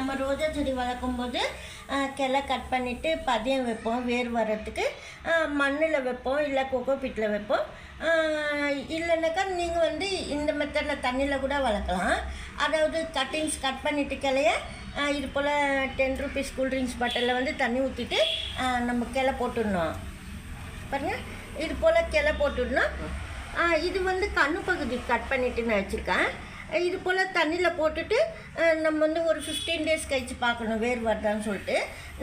நம்ம ரோஜா செடி வளர்க்கும் போது கிளை கட் பண்ணிவிட்டு பதியம் வைப்போம் வேர் வர்றதுக்கு. மண்ணில் வைப்போம் இல்லை கொக்கோ பீட்டில் வைப்போம். இல்லைனாக்கா நீங்கள் வந்து இந்த மெத்தடில் தண்ணியில் கூட வளர்க்கலாம். அதாவது கட்டிங்ஸ் கட் பண்ணிவிட்டு கிளைய இது போல் டென் ருபீஸ் கூல்ட்ரிங்க்ஸ் பாட்டிலில் வந்து தண்ணி ஊற்றிட்டு நம்ம கிளை போட்டுடணும். பாருங்கள் இது போல் கிளை போட்டுடணும். இது வந்து கண்ணு பகுதி கட் பண்ணிவிட்டு நான் வச்சுருக்கேன். இது போல் தண்ணியில் போட்டுட்டு நம்ம வந்து ஒரு ஃபிஃப்டீன் டேஸ் கழிச்சு பார்க்கணும் வேர் வருதான்னு சொல்லிட்டு.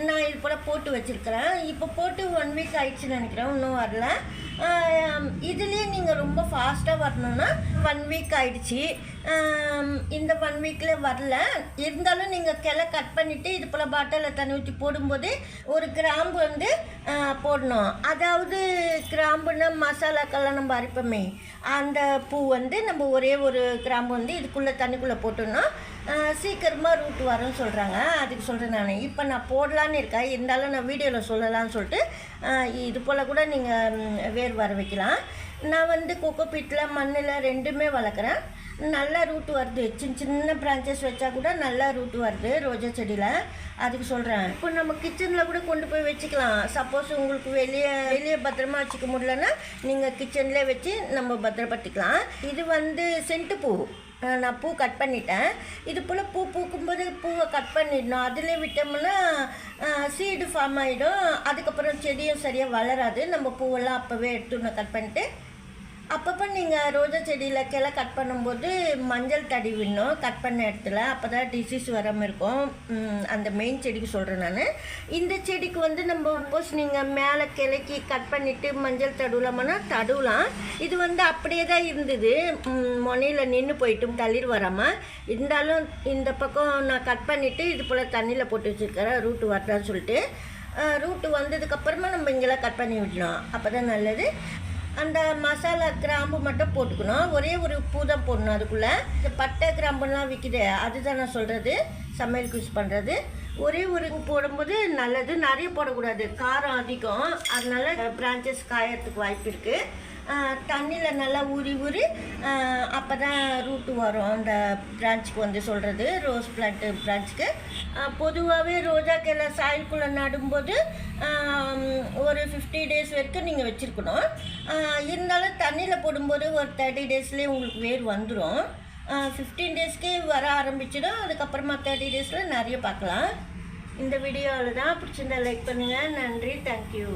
நான் இது போல் போட்டு வச்சுருக்கிறேன். இப்போ போட்டு ஒன் வீக் ஆயிடுச்சுன்னு நினைக்கிறேன் இன்னும் வரல. ரொம்ப ஃபாஸ்ட்டாக வரணும்னா ஒன் வீக் ஆயிடுச்சு. இந்த ஒன் வீக்கில் வரல. இருந்தாலும் நீங்கள் கிளை கட் பண்ணிவிட்டு இது போல் பாட்டிலில் தண்ணி ஊற்றி போடும்போது ஒரு கிராம்பு வந்து போடணும். அதாவது கிராம்புன்னா மசாலாக்கெல்லாம் நம்ம அரைப்போமே. அந்த பூ வந்து நம்ம ஒரே ஒரு கிராம்பு வந்து இதுக்குள்ளே தண்ணிக்குள்ளே போட்டோம்னா சீக்கிரமாக ரூட் வரும்னு சொல்கிறாங்க அதுக்கு சொல்கிறேன் நான். இப்போ நான் போடலான்னு இருக்கேன். இருந்தாலும் நான் வீடியோவில் சொல்லலாம்னு சொல்லிட்டு இது போல் கூட நீங்கள் வேர் வர வைக்கலாம். நான் வந்து கொக்கோ பீட்டில் மண்ணில் ரெண்டுமே வளர்க்குறேன். நல்லா ரூட் வருது. சின்ன சின்ன பிரான்ச்சஸ் வச்சா கூட நல்லா ரூட் வருது ரோஜா செடியில். அதுக்கு சொல்கிறேன் இப்போ நம்ம கிச்சனில் கூட கொண்டு போய் வச்சுக்கலாம். சப்போஸ் உங்களுக்கு வெளியே வெளியே பத்திரமா வச்சுக்க முடியலன்னா நீங்கள் கிச்சன்லேயே வச்சு நம்ம பத்திரப்படுத்திக்கலாம். இது வந்து சென்ட்டு பூ. நான் பூ கட் பண்ணிட்டேன். இது போல் பூ பூக்கும்போது பூவை கட் பண்ணிடணும். அதிலே விட்டோம்னா சீடு ஃபார்ம் ஆகிடும் அதுக்கப்புறம் செடியும் சரியாக வளராது. நம்ம பூவெல்லாம் அப்போவே எடுத்துடணும் கட் பண்ணிட்டு அப்பப்போ நீங்கள் ரோஜா செடியில் கிளை கட் பண்ணும்போது மஞ்சள் தடி விடணும். கட் பண்ண இடத்துல அப்போ தான் டிசீஸ் வராமல் இருக்கும் அந்த மெயின் செடிக்கு சொல்கிறேன் நான். இந்த செடிக்கு வந்து நம்ம சப்போஸ் நீங்கள் மேலே கிளைக்கி கட் பண்ணிவிட்டு மஞ்சள் தடுவலாமன்னா தடுவலாம். இது வந்து அப்படியே தான் இருந்தது. முனையில் நின்று போயிட்டும் தளிர் வராமல் இருந்தாலும் இந்த பக்கம் நான் கட் பண்ணிவிட்டு இது போல் தண்ணியில் போட்டு வச்சுருக்கிறேன் ரூட்டு வரதான்னு சொல்லிட்டு ரூட்டு வந்ததுக்கப்புறமா நம்ம இங்கெல்லாம் கட் பண்ணி விடணும் அப்போ தான் நல்லது. அந்த மசாலா கிராம்பு மட்டும் போட்டுக்கணும். ஒரே ஒரு பூ தான் போடணும் அதுக்குள்ளே. இந்த பட்டை கிராம்புலாம் விற்கிது அதுதான் நான் சொல்கிறது சமையலுக்கு யூஸ் பண்ணுறது ஒரே ஒரு போடும்போது நல்லது. நிறைய போடக்கூடாது. காரம் அதிகம். அதனால பிரான்ச்சஸ் காயறதுக்கு வாய்ப்பு இருக்குது தண்ணியில் நல்லா ஊறி ஊறி அப்போ தான் ரூட்டு வரும். அந்த பிரான்ச்சுக்கு வந்து சொல்கிறது ரோஸ் பிளான்ட்டு பிரான்ச்சுக்கு பொதுவாகவே ரோஜா கிளை சாயல்குள்ளே நடும்போது ஒரு ஃபிஃப்டி டேஸ் வரைக்கும் நீங்கள் வச்சுருக்கணும். இருந்தாலும் தண்ணியில் போடும்போது ஒரு தேர்ட்டி டேஸ்லேயே உங்களுக்கு வேர் வந்துடும் ஃபிஃப்டீன் டேஸ்க்கே வர ஆரம்பிச்சிடும். அதுக்கப்புறமா தேர்ட்டி டேஸில் நிறைய பார்க்கலாம். இந்த வீடியோவில் தான் பிடிச்சிருந்தா லைக் பண்ணுங்கள் நன்றி. தேங்க்யூ